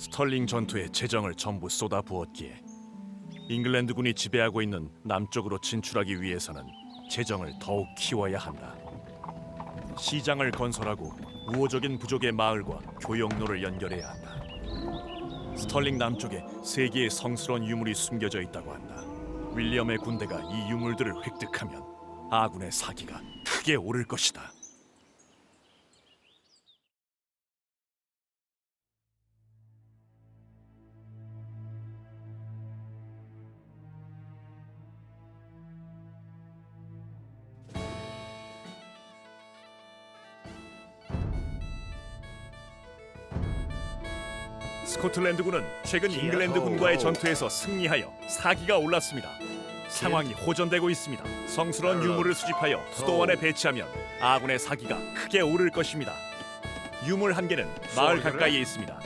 스털링 전투에 재정을 전부 쏟아부었기에 잉글랜드군이 지배하고 있는 남쪽으로 진출하기 위해서는 재정을 더욱 키워야 한다. 시장을 건설하고 우호적인 부족의 마을과 교역로를 연결해야 한다. 스털링 남쪽에 세 개의 성스러운 유물이 숨겨져 있다고 한다. 윌리엄의 군대가 이 유물들을 획득하면 아군의 사기가 크게 오를 것이다. 스코틀랜드군은 최근 잉글랜드 군과의 전투에서 승리하여 사기가 올랐습니다. 상황이 호전되고 있습니다. 성스러운 유물을 수집하여 수도원에 배치하면 아군의 사기가 크게 오를 것입니다. 유물 한 개는 마을 가까이에 있습니다.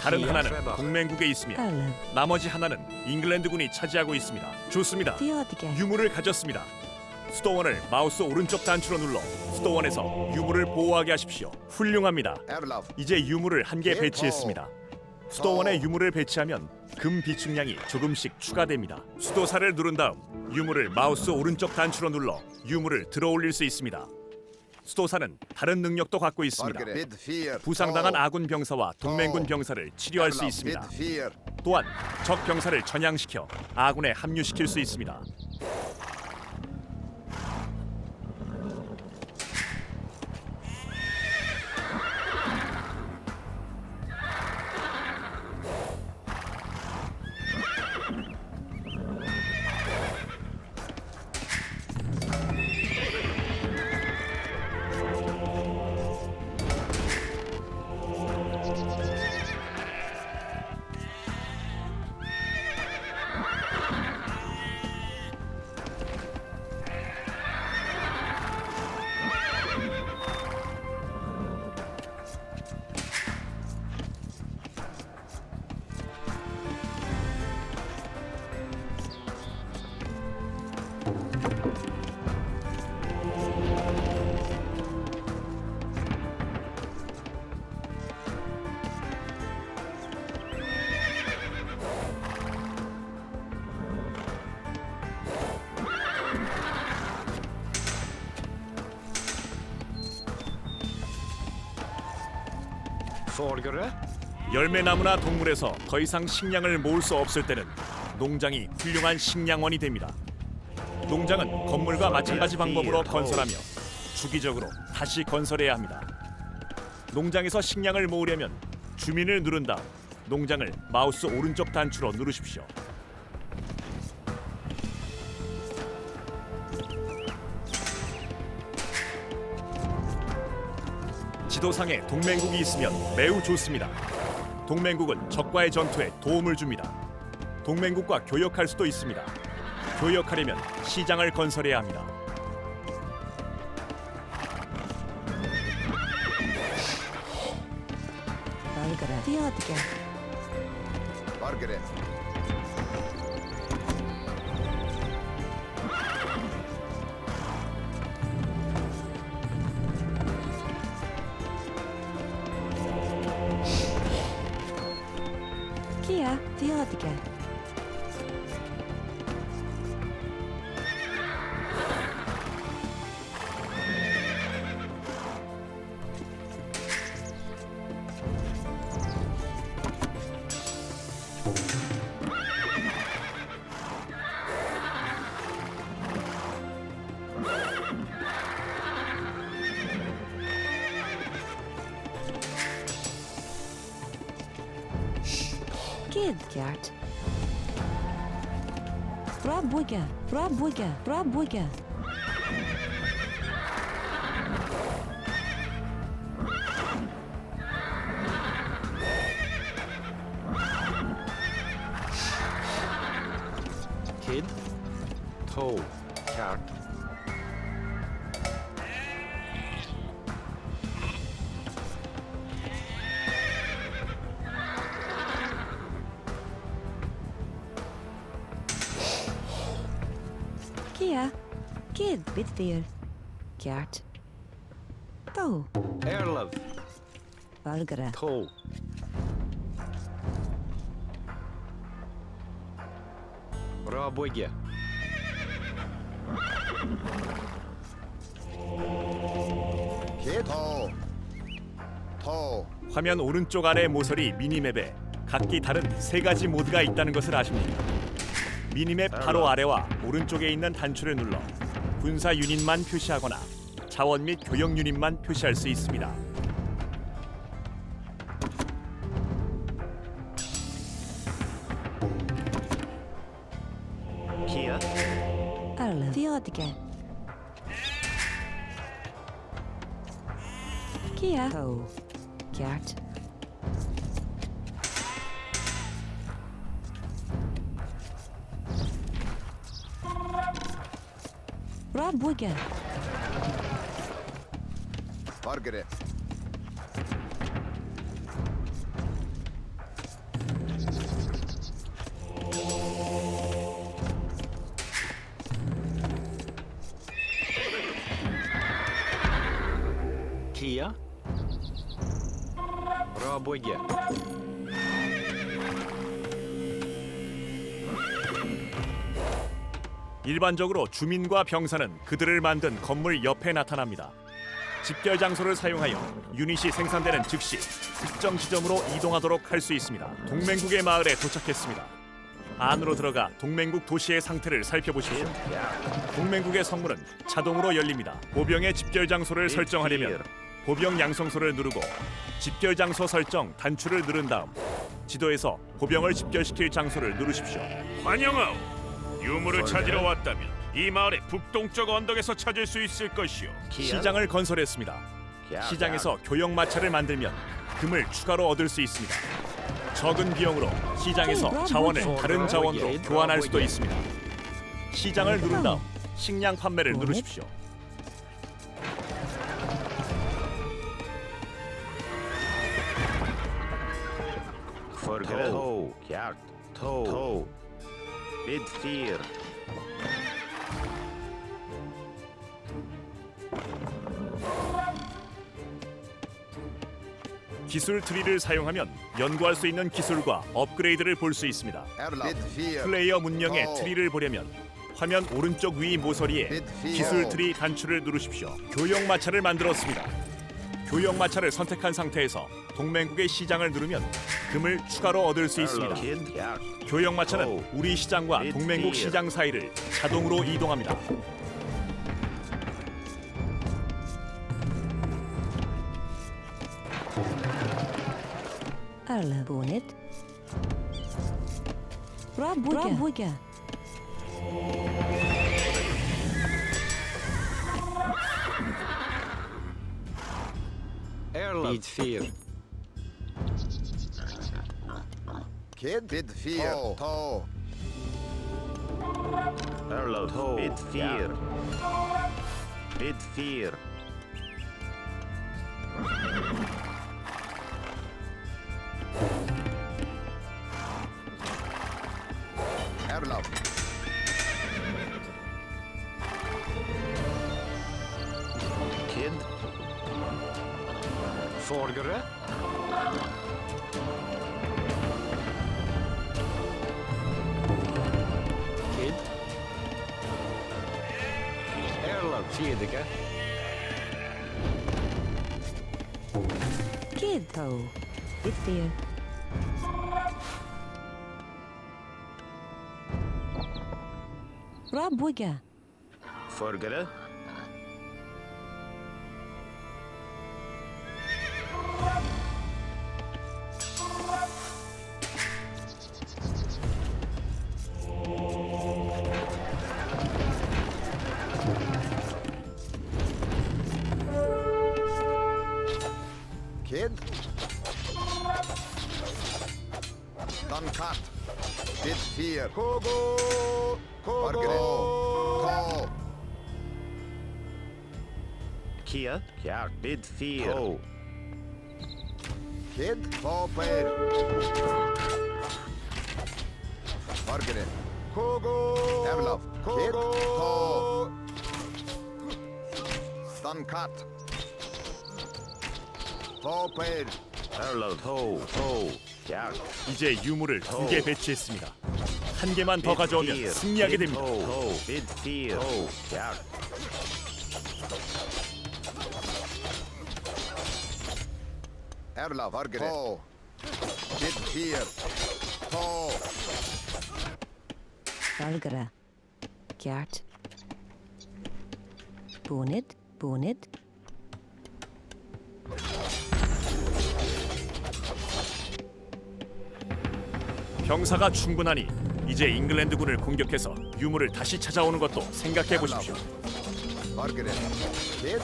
다른 하나는 동맹국에 있으며 나머지 하나는 잉글랜드군이 차지하고 있습니다. 좋습니다. 유물을 가졌습니다. 수도원을 마우스 오른쪽 단추로 눌러 수도원에서 유물을 보호하게 하십시오. 훌륭합니다. 이제 유물을 한 개 배치했습니다. 수도원에 유물을 배치하면 금 비축량이 조금씩 추가됩니다. 수도사를 누른 다음 유물을 마우스 오른쪽 단추로 눌러 유물을 들어올릴 수 있습니다. 수도사는 다른 능력도 갖고 있습니다. 부상당한 아군 병사와 동맹군 병사를 치료할 수 있습니다. 또한 적 병사를 전향시켜 아군에 합류시킬 수 있습니다. 열매나무나 동물에서 더 이상 식량을 모을 수 없을 때는 농장이 훌륭한 식량원이 됩니다. 농장은 건물과 마찬가지 방법으로 건설하며 주기적으로 다시 건설해야 합니다. 농장에서 식량을 모으려면 주민을 누른 다음 농장을 마우스 오른쪽 단추로 누르십시오. 지도상에 동맹국이 있으면 매우 좋습니다. 동맹국은 적과의 전투에 도움을 줍니다. 동맹국과 교역할 수도 있습니다. 교역하려면 시장을 건설해야 합니다. Valgere, Theodige, Kia, backyard. Framboesa, framboesa, framboesa. To, Erlov. Valgere, Toe. Bra bygge. Kid. Toe. Toe. 화면 오른쪽 아래 모서리 미니맵에 각기 다른 세 가지 모드가 있다는 것을 아십니까? 미니맵 바로 아래와 오른쪽에 있는 단추를 눌러 군사 유닛만 표시하거나 자원 및 교역 유닛만 표시할 수 있습니다. Kia. Toe. Gert. хвала Боге. Маргарет. Кия? Про боги. 일반적으로 주민과 병사는 그들을 만든 건물 옆에 나타납니다. 집결 장소를 사용하여 유닛이 생산되는 즉시 특정 지점으로 이동하도록 할 수 있습니다. 동맹국의 마을에 도착했습니다. 안으로 들어가 동맹국 도시의 상태를 살펴보십시오. 동맹국의 성문은 자동으로 열립니다. 보병의 집결 장소를 설정하려면 보병 양성소를 누르고 집결 장소 설정 단추를 누른 다음 지도에서 보병을 집결시킬 장소를 누르십시오. 환영하오. 유물을 찾으러 왔다면 이 마을의 북동쪽 언덕에서 찾을 수 있을 것이오. 시장을 건설했습니다. 시장에서 교역 마차를 만들면 금을 추가로 얻을 수 있습니다. 적은 비용으로 시장에서 자원을 다른 자원으로 교환할 수도 있습니다. 시장을 누른 다음 식량 판매를 누르십시오. Forgere. Toe. Bid 4. 기술 트리를 사용하면 연구할 수 있는 기술과 업그레이드를 볼 수 있습니다. Erlab. Bid 4. 플레이어 문명의 어. 트리를 보려면 화면 오른쪽 위 모서리에 기술 트리 단추를 누르십시오. 교역 마차를 만들었습니다. 교역 마차를 선택한 상태에서 동맹국의 시장을 누르면 금을 추가로 얻을 수 있습니다. 교역 마차는 우리 시장과 동맹국 시장 사이를 자동으로 이동합니다. Rabuga. Rabuga. Erland. Beat fear. Kid? Bid fear. Toe. Toe. Bid fear. Yeah. Bid fear. Jedynkę. Kiddo. It's there. Rabuga. Forgada. kid. Duncat. Bid fear. Kogo. Kogo. Call. Kia. Kia. Bid fear. Ko. Kid. Pauper. Margaret. Kogo. Evlov. Kogo. Kid. Ko. Duncat. 이제 유물을 두 개 배치했습니다. 한 개만 더 가져오면 승리하게 됩니다. 토. 빗 피어. 토. 야. Erla, forget it. Toe. Bit here. Toe. Valgara. 병사가 충분하니 이제 잉글랜드군을 공격해서 유물을 다시 찾아오는 것도 생각해 보십시오. Kid. It.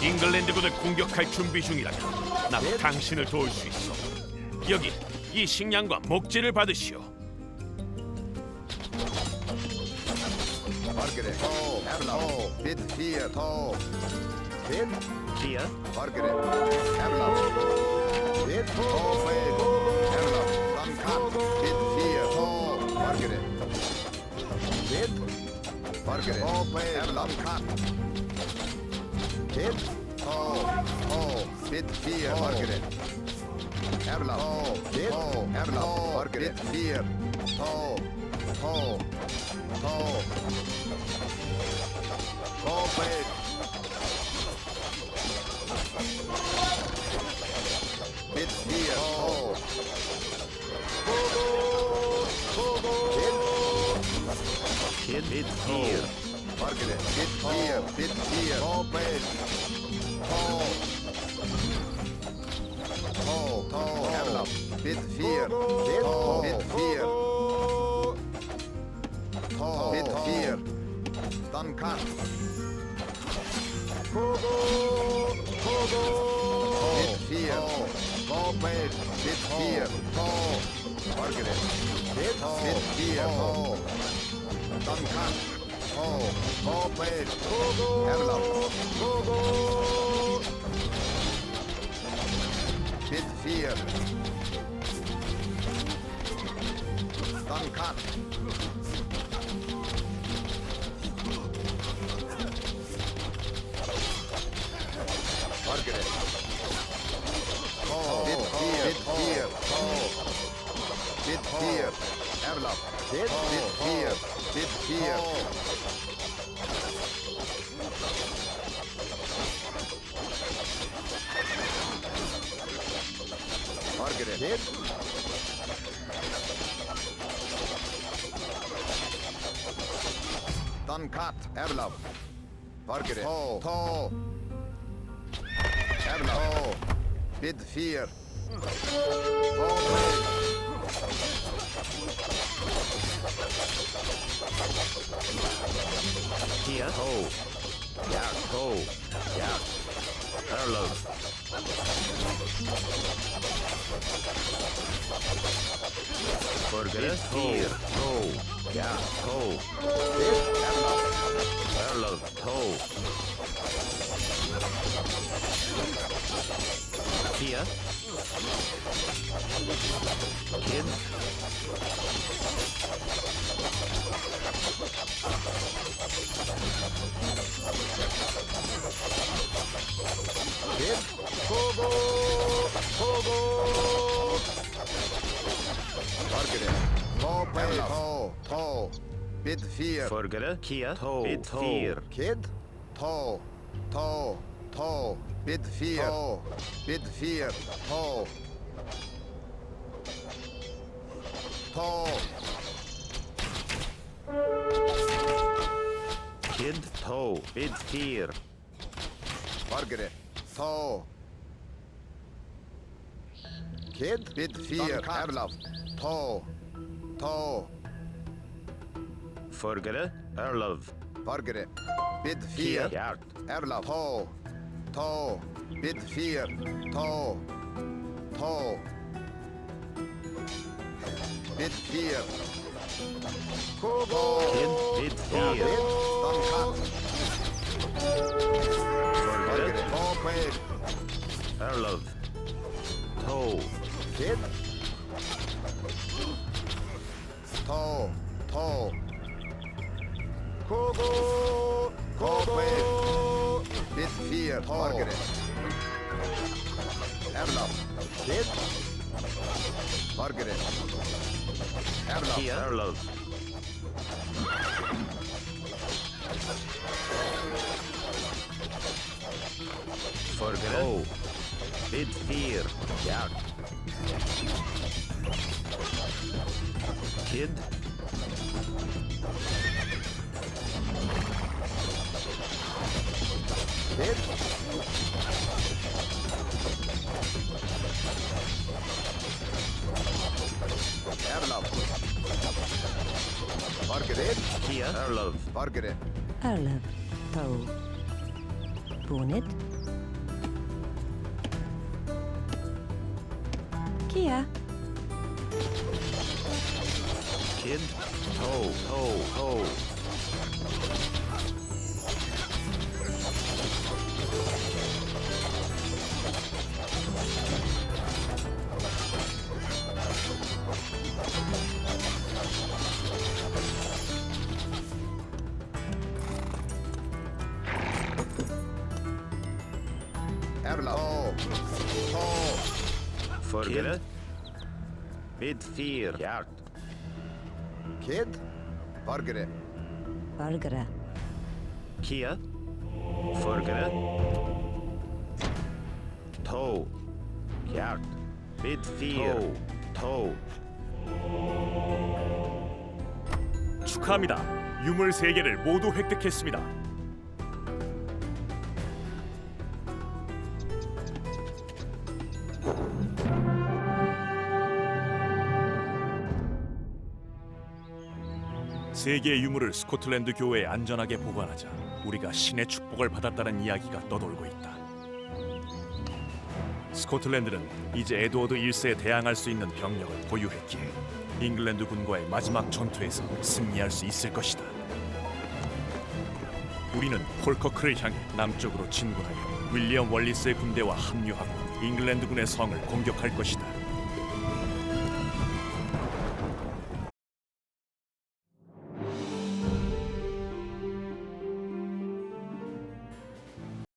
잉글랜드군을 공격할 준비 중이라면 난 당신을 도울 수 있어. 여기 이 식량과 목재를 받으시오. Bit here. Bit. Bit here. Bit. Done cut. Kid. Toe. Bit 4. Margaret. Erlap. O. Bit. O. Erlap. O. Margaret. Bit 4. O. O. O. Open. Bit 4. O. Bobo. Bobo. Bit. Bit 4. Margaret. Bit 4. Bit 4. Open. O. Tol, Herland. Bid 4. Bid, 4. Tol, bid 4. Dan kan. Go, go, go, go. Bid 4. Go, bid, bid 4. Tol. Margaret. Bid, bid 4. Tol. Dan kan. Tol, kogo, kogo. Go, go. vier. Dann kann. Margaret. Oh, Dit hier, Dit vier. Dit hier, Dit hier, Mit vier, mit. at it, dude. Tankat, Erlov. Forget it. Oh, Bid fear. Here? Oh. Yeah, go. Yeah. Parallel. Forget toe. Toe. Yeah, toe. Parallel. Toe. Here. Kid. vier. Folgere, Kia, To, mit vier. Kid, To, To, To, mit vier. To, mit vier, To. To. Kid, To, mit vier. Folgere, To. Kid, mit vier, Erlauf, To, To. Forgere, Erlov. Forgere. Bid fear. Fjärd. Erlov. Tå. Tå. Bid fear. Tå. Tå. Bid fear. Kogo. Kid, bid fear. Dankan. Forgere. Erlov. Tå. Kid. பார்க்கிறேன் ஏர்லாப் பேர் பார்க்கிறேன் ஏர்லாப் ஏர்லாப் Forget. Oh, bit fear. Yeah. Kid. Dead? Have enough. Margaret? Hier. Erlov. Margaret. Erlov. Tau. Bonit. Kia. Kid. Ho, ho, ho. Følgende. Bid fire. Hjert. Kid. Fargere. Forget it. Toe. Jakt. Bit fear. Toe. 축하합니다. 유물 세 개를 모두 획득했습니다. 세 개의 유물을 스코틀랜드 교회에 안전하게 보관하자 우리가 신의 축복을 받았다는 이야기가 떠돌고 있다. 스코틀랜드는 이제 에드워드 1세에 대항할 수 있는 병력을 보유했기에 잉글랜드 군과의 마지막 전투에서 승리할 수 있을 것이다. 우리는 폴커크를 향해 남쪽으로 진군하여 윌리엄 월리스의 군대와 합류하고 잉글랜드 군의 성을 공격할 것이다.